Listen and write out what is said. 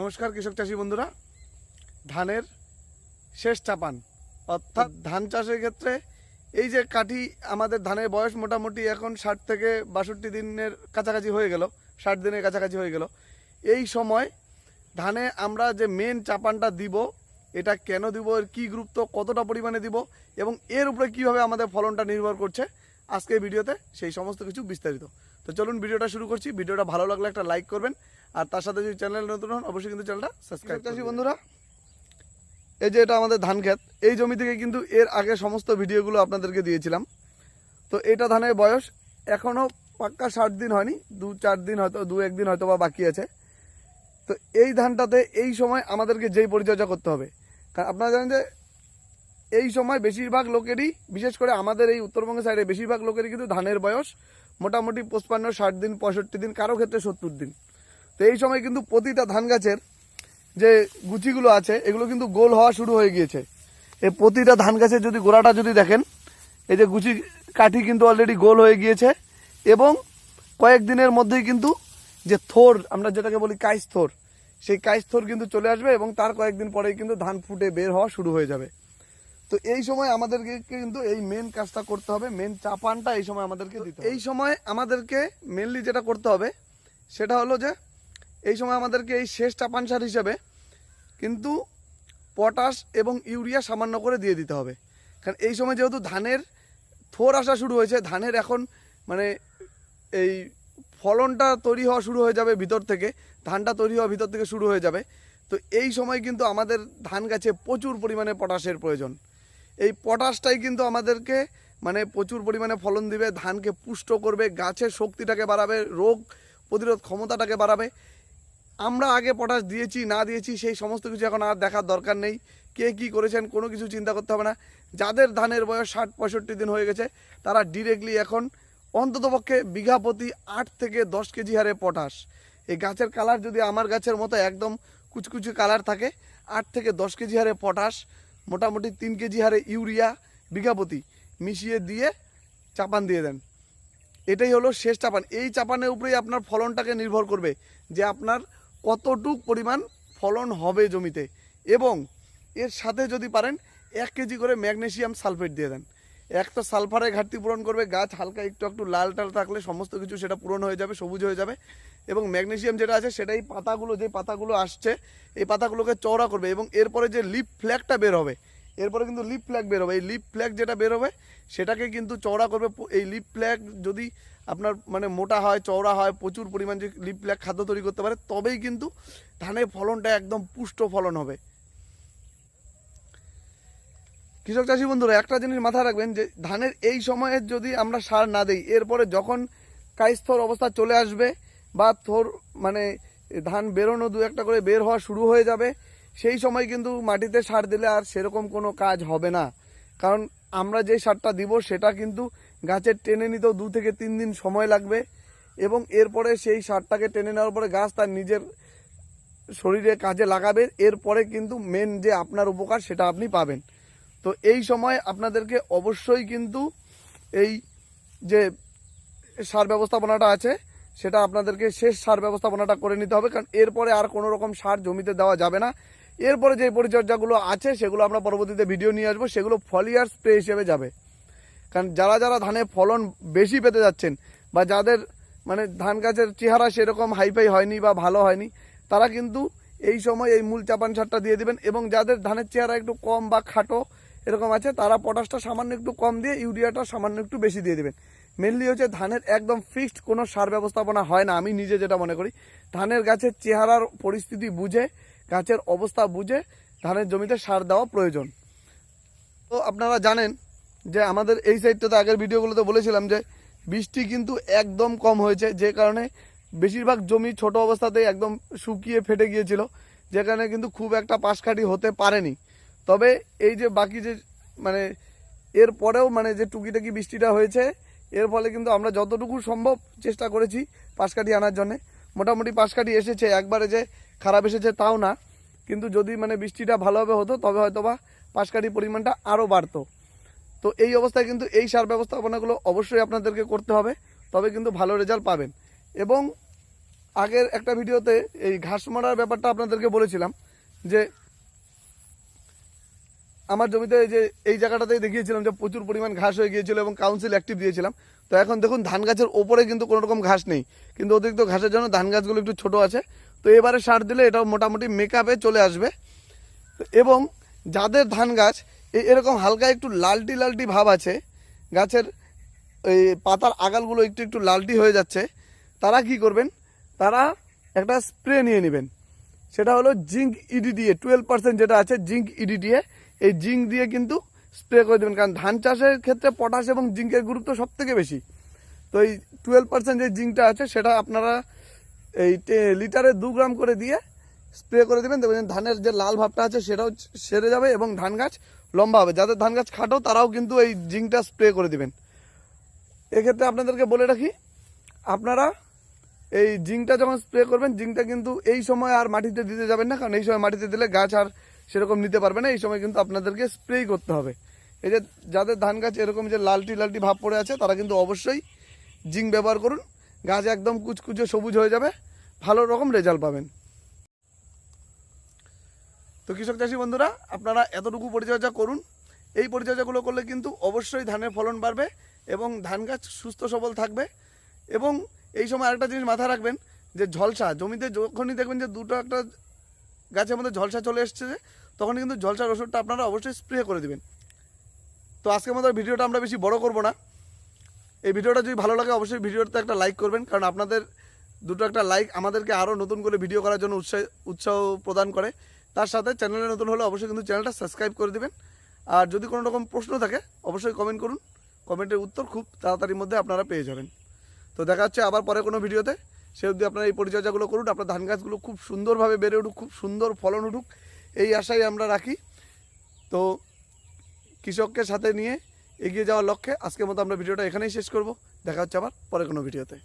নমস্কার, কৃষক চাষি বন্ধুরা। ধানের শেষ চাপান, অর্থাৎ ধান চাষের ক্ষেত্রে এই যে কাঠি আমাদের ধানের বয়স মোটামুটি এখন ষাট থেকে বাষট্টি দিনের কাছাকাছি হয়ে গেল, ষাট দিনের কাছাকাছি হয়ে গেল। এই সময় ধানে আমরা যে মেন চাপানটা দিব, এটা কেন দিব, এর কী গুরুত্ব, কতটা পরিমাণে দিব, এবং এর উপরে কীভাবে আমাদের ফলনটা নির্ভর করছে, আজকে ভিডিওতে সেই সমস্ত কিছু বিস্তারিত। তো চলুন ভিডিওটা শুরু করছি। ভিডিওটা ভালো লাগলে একটা লাইক করবেন আর তার সাথে যদি চ্যানেল নতুন হন অবশ্যই কিন্তু চ্যানেলটা সাবস্ক্রাইব চাষি বন্ধুরা এই যে এটা আমাদের ধান ক্ষেত এই জমি থেকে কিন্তু এর আগে সমস্ত ভিডিওগুলো আপনাদেরকে দিয়েছিলাম। তো এটা ধানের বয়স এখনও পাক্কা ষাট দিন হয়নি দু চার দিন হয়তো দু একদিন হয়তো বা বাকি আছে। তো এই ধানটাতে এই সময় আমাদেরকে যেই পরিচর্যা করতে হবে কারণ আপনারা জানেন যে এই সময় বেশিরভাগ লোকেরই বিশেষ করে আমাদের এই উত্তরবঙ্গের সাইডে বেশিরভাগ লোকেরই কিন্তু ধানের বয়স মোটামুটি পঁচপান্ন ষাট দিন পঁয়ষট্টি দিন কারও ক্ষেত্রে সত্তর দিন। তো এই সময় কিন্তু প্রতিটা ধান গাছের যে গুচিগুলো আছে, এগুলো কিন্তু গোল হওয়া শুরু হয়ে গিয়েছে। এই প্রতিটা ধান গাছের যদি গোড়াটা যদি দেখেন, এই যে গুচি কাঠি কিন্তু অলরেডি গোল হয়ে গিয়েছে এবং কয়েকদিনের মধ্যেই কিন্তু যে থোর, আমরা যেটাকে বলি কাইস থোর, সেই কাইস থোর কিন্তু চলে আসবে এবং তার কয়েকদিন পরেই কিন্তু ধান ফুটে বের হওয়া শুরু হয়ে যাবে। তো এই সময় আমাদেরকে কিন্তু এই মেন কাজটা করতে হবে মেন চাপানটা এই সময় আমাদেরকে দিতে এই সময় আমাদেরকে মেনলি যেটা করতে হবে, সেটা হলো যে এই সময় আমাদেরকে এই শেষ চাপান সার হিসাবে কিন্তু পটাশ এবং ইউরিয়া সামান্য করে দিয়ে দিতে হবে। কারণ এই সময় যেহেতু ধানের থোর আসা শুরু হয়েছে, ধানের এখন মানে এই ফলনটা তৈরি হওয়া শুরু হয়ে যাবে ভিতর থেকে, ধানটা তৈরি হওয়া ভিতর থেকে শুরু হয়ে যাবে। তো এই সময় কিন্তু আমাদের ধান গাছে প্রচুর পরিমাণে পটাশের প্রয়োজন। এই পটাশটাই কিন্তু আমাদেরকে মানে প্রচুর পরিমাণে ফলন দিবে, ধানকে পুষ্ট করবে, গাছের শক্তিটাকে বাড়াবে, রোগ প্রতিরোধ ক্ষমতাটাকে বাড়াবে। আমরা আগে পটাশ দিয়েছি, না দিয়েছি, সেই সমস্ত কিছু এখন আর দেখার দরকার নেই। কে কি করেছেন, কোনো কিছু চিন্তা করতে হবে না। যাদের ধানের বয়স ষাট, পঁয়ষট্টি দিন হয়ে গেছে, তারা ডিরেক্টলি এখন অন্ততপক্ষে বিঘা প্রতি আট থেকে দশ কেজি হারে পটাশ এই গাছের কালার যদি আমার গাছের মতো একদম কুচকুচি কালার থাকে, আট থেকে দশ কেজি হারে পটাশ মোটামুটি তিন কেজি হারে ইউরিয়া, বিঘা প্রতি মিশিয়ে দিয়ে চাপান দিয়ে দেন। এটাই হলো শেষ চাপান। এই চাপানের উপরেই আপনার ফলনটাকে নির্ভর করবে যে আপনার কতটুক পরিমাণ ফলন হবে জমিতে? এবং এর সাথে যদি পারেন, এক কেজি করে ম্যাগনেশিয়াম সালফেট দিয়ে দেন। এক তো সালফারের ঘাটতি পূরণ করবে, গাছ হালকা একটু একটু লাল টাল থাকলে সমস্ত কিছু সেটা পূরণ হয়ে যাবে, সবুজ হয়ে যাবে। এবং ম্যাগনেশিয়াম যেটা আছে, সেটাই পাতাগুলো, যে পাতাগুলো আসছে, এই পাতাগুলোকে চওড়া করবে এবং এরপরে যে লিপ ফ্ল্যাগটা বের হবে, এরপরে কিন্তু লিপ ফ্ল্যাগ বের হবে। এই লিপ ফ্ল্যাগ যেটা বের হবে, সেটাকে কিন্তু চওড়া করবে। এই লিপ ফ্ল্যাগ যদি আপনার মানে মোটা হয়, চওড়া হয়, প্রচুর পরিমাণ যে লিপ ফ্ল্যাগ খাদ্য তৈরি করতে পারে, তবেই কিন্তু ধানের ফলনটা একদম পুষ্ট ফলন হবে। কৃষক চাষি বন্ধুরা, একটা জিনিস মাথায় রাখবেন যে ধানের এই সময়ে যদি আমরা সার না দিই, এরপরে যখন কাইস্থর অবস্থা চলে আসবে বা থোর মানে ধান বেরোনো দু একটা করে বের হওয়া শুরু হয়ে যাবে, সেই সময় কিন্তু মাটিতে সার দিলে আর সেরকম কোনো কাজ হবে না। কারণ আমরা যে সারটা দিব সেটা কিন্তু গাছের টেনে নিতেও দু থেকে তিন দিন সময় লাগবে এবং এরপরে সেই সারটাকে টেনে নেওয়ার পরে গাছ তার নিজের শরীরে কাজে লাগাবে। এরপরে কিন্তু মেন যে আপনার উপকার সেটা আপনি পাবেন। তো এই সময় আপনাদেরকে অবশ্যই কিন্তু এই যে সার ব্যবস্থাপনাটা আছে, সেটা আপনাদেরকে শেষ সার ব্যবস্থাপনাটা করে নিতে হবে। কারণ এরপরে আর কোনো রকম সার জমিতে দেওয়া যাবে না। এরপরে যে পরিচর্যাগুলো আছে, সেগুলো আমরা পরবর্তীতে ভিডিও নিয়ে আসব। সেগুলো ফলিয়ার স্প্রে হিসেবে যাবে। কারণ যারা যারা ধানে ফলন বেশি পেতে যাচ্ছেন বা যাদের মানে ধান গাছের চেহারা সেরকম হাইফাই হয়নি বা ভালো হয়নি, তারা কিন্তু এই সময় এই মূল চাপান সারটা দিয়ে দিবেন এবং যাদের ধানের চেহারা একটু কম বা খাটো এরকম আছে, তারা পটাশটা সামান্য একটু কম দিয়ে ইউরিয়াটা সামান্য একটু বেশি দিয়ে দেবেন। মেনলি হচ্ছে ধানের একদম ফিক্সড কোনো সার ব্যবস্থাপনা হয় না, আমি নিজে যেটা মনে করি। ধানের গাছের চেহারার পরিস্থিতি বুঝে গাছের অবস্থা বুঝে ধানের জমিতে সার দেওয়া প্রয়োজন। তো আপনারা জানেন যে আমাদের এই সাইডটাতে আগের ভিডিওগুলোতে বলেছিলাম যে বৃষ্টি কিন্তু একদম কম হয়েছে, যে কারণে বেশিরভাগ জমি ছোট অবস্থাতেই একদম শুকিয়ে ফেটে গিয়েছিল, যে কারণে কিন্তু খুব একটা পাশকাঠি হতে পারেনি। তবে এই যে বাকি যে মানে এর পরেও মানে যে টুকিটাকি বৃষ্টিটা হয়েছে, এর ফলে কিন্তু আমরা যতটুকু সম্ভব চেষ্টা করেছি পাশকাঠি আনার জন্য। মোটামুটি পাশ পাশকাঠি এসেছে, একবারে যে খারাপ এসেছে তাও না। কিন্তু যদি মানে বৃষ্টিটা ভালোভাবে হতো, তবে হয়তো বা পাশকাঠির পরিমাণটা আরও বাড়তো। তো এই অবস্থায় কিন্তু এই সার ব্যবস্থাপনাগুলো অবশ্যই আপনাদেরকে করতে হবে, তবে কিন্তু ভালো রেজাল্ট পাবেন। এবং আগের একটা ভিডিওতে এই ঘাস মারার ব্যাপারটা আপনাদেরকে বলেছিলাম, যে আমার জমিতে যে, এই জায়গাটাতেই দেখিয়েছিলাম যে প্রচুর পরিমাণ ঘাস হয়ে গিয়েছিল এবং কাউন্সিল অ্যাক্টিভ দিয়েছিলাম। তো এখন দেখুন, ধান গাছের ওপরে কিন্তু কোনো রকম ঘাস নেই। কিন্তু অতিরিক্ত ঘাসের জন্য ধান গাছগুলো একটু ছোট আছে। তো এবারে সার দিলে এটা মোটামুটি মেকআপে চলে আসবে। এবং যাদের ধান গাছ এরকম হালকা একটু লালটি লালটি ভাব আছে, গাছের এই পাতার আগালগুলো একটু একটু লালটি হয়ে যাচ্ছে, তারা কি করবেন? তারা একটা স্প্রে নিয়ে নেবেন। সেটা হলো জিঙ্ক ইডিডিএ টুয়েলভ পার্সেন্ট যেটা আছে জিঙ্ক ইডিডিএ এই জিঙ্ক দিয়ে কিন্তু স্প্রে করে দেবেন। কারণ ধান চাষের ক্ষেত্রে পটাশ এবং জিঙ্কের গুরুত্ব সব থেকে বেশি। তো এই টুয়েলভ পার্সেন্ট যে জিঙ্কটা আছে, সেটা আপনারা এই লিটারে দু গ্রাম করে দিয়ে স্প্রে করে দেবেন। দেখবেন ধানের যে লাল ভাবটা আছে, সেটাও সেরে যাবে এবং ধান গাছ লম্বা হবে। যাদের ধান গাছ খাটো, তারাও কিন্তু এই জিঙ্কটা স্প্রে করে দেবেন। এক্ষেত্রে আপনাদেরকে বলে রাখি, আপনারা এই জিঙ্কটা যখন স্প্রে করবেন, জিঙ্কটা কিন্তু এই সময় আর মাটিতে দিতে যাবেন না। কারণ এই সময় মাটিতে দিলে গাছ আর সেরকম নিতে পারবে না, এই সময় কিন্তু আপনাদেরকে স্প্রেই করতে হবে। এই যে যাদের ধান গাছ এরকম যে লালটি লালটি ভাব পড়ে আছে, তারা কিন্তু অবশ্যই জিঙ্ক ব্যবহার করুন। গাছ একদম কুচকুচে সবুজ হয়ে যাবে, ভালো রকম রেজাল্ট পাবেন। তো কৃষক চাষি বন্ধুরা, আপনারা এতটুকু পরিচর্যা করুন। এই পরিচর্যাগুলো করলে কিন্তু অবশ্যই ধানের ফলন বাড়বে এবং ধান গাছ সুস্থ সবল থাকবে। এবং এই সময় আরেকটা জিনিস মাথায় রাখবেন, যে ঝলসা, জমিতে যখনই দেখবেন যে দুটো একটা গাছের মধ্যে ঝলসা চলে এসছে তখন কিন্তু ঝলসার ওষুধটা আপনারা অবশ্যই স্প্রে করে দেবেন। তো আজকের মতো ভিডিওটা আমরা বেশি বড় করব না। এই ভিডিওটা যদি ভালো লাগে, অবশ্যই ভিডিওতে একটা লাইক করবেন, কারণ আপনাদের দুটো একটা লাইক আমাদেরকে আরও নতুন করে ভিডিও করার জন্য উৎসাহ উৎসাহ প্রদান করে। তার সাথে চ্যানেলে নতুন হলে অবশ্যই কিন্তু চ্যানেলটা সাবস্ক্রাইব করে দেবেন। আর যদি কোনো রকম প্রশ্ন থাকে, অবশ্যই কমেন্ট করুন। কমেন্টের উত্তর খুব তাড়াতাড়ির মধ্যে আপনারা পেয়ে যাবেন। তো দেখা হচ্ছে আবার পরে কোনো ভিডিওতে সে অবধি আপনার এই পরিচর্যাগুলো করুন, আপনার ধান গাছগুলো খুব সুন্দরভাবে বেড়ে উঠুক, খুব সুন্দর ফলন উঠুক, এই আশাই আমরা রাখি। তো কৃষককে সাথে নিয়ে এগিয়ে যাওয়ার লক্ষ্যে আজকের মতো আমরা ভিডিওটা এখানেই শেষ করব। দেখা হচ্ছে আবার পরে কোনো ভিডিওতে।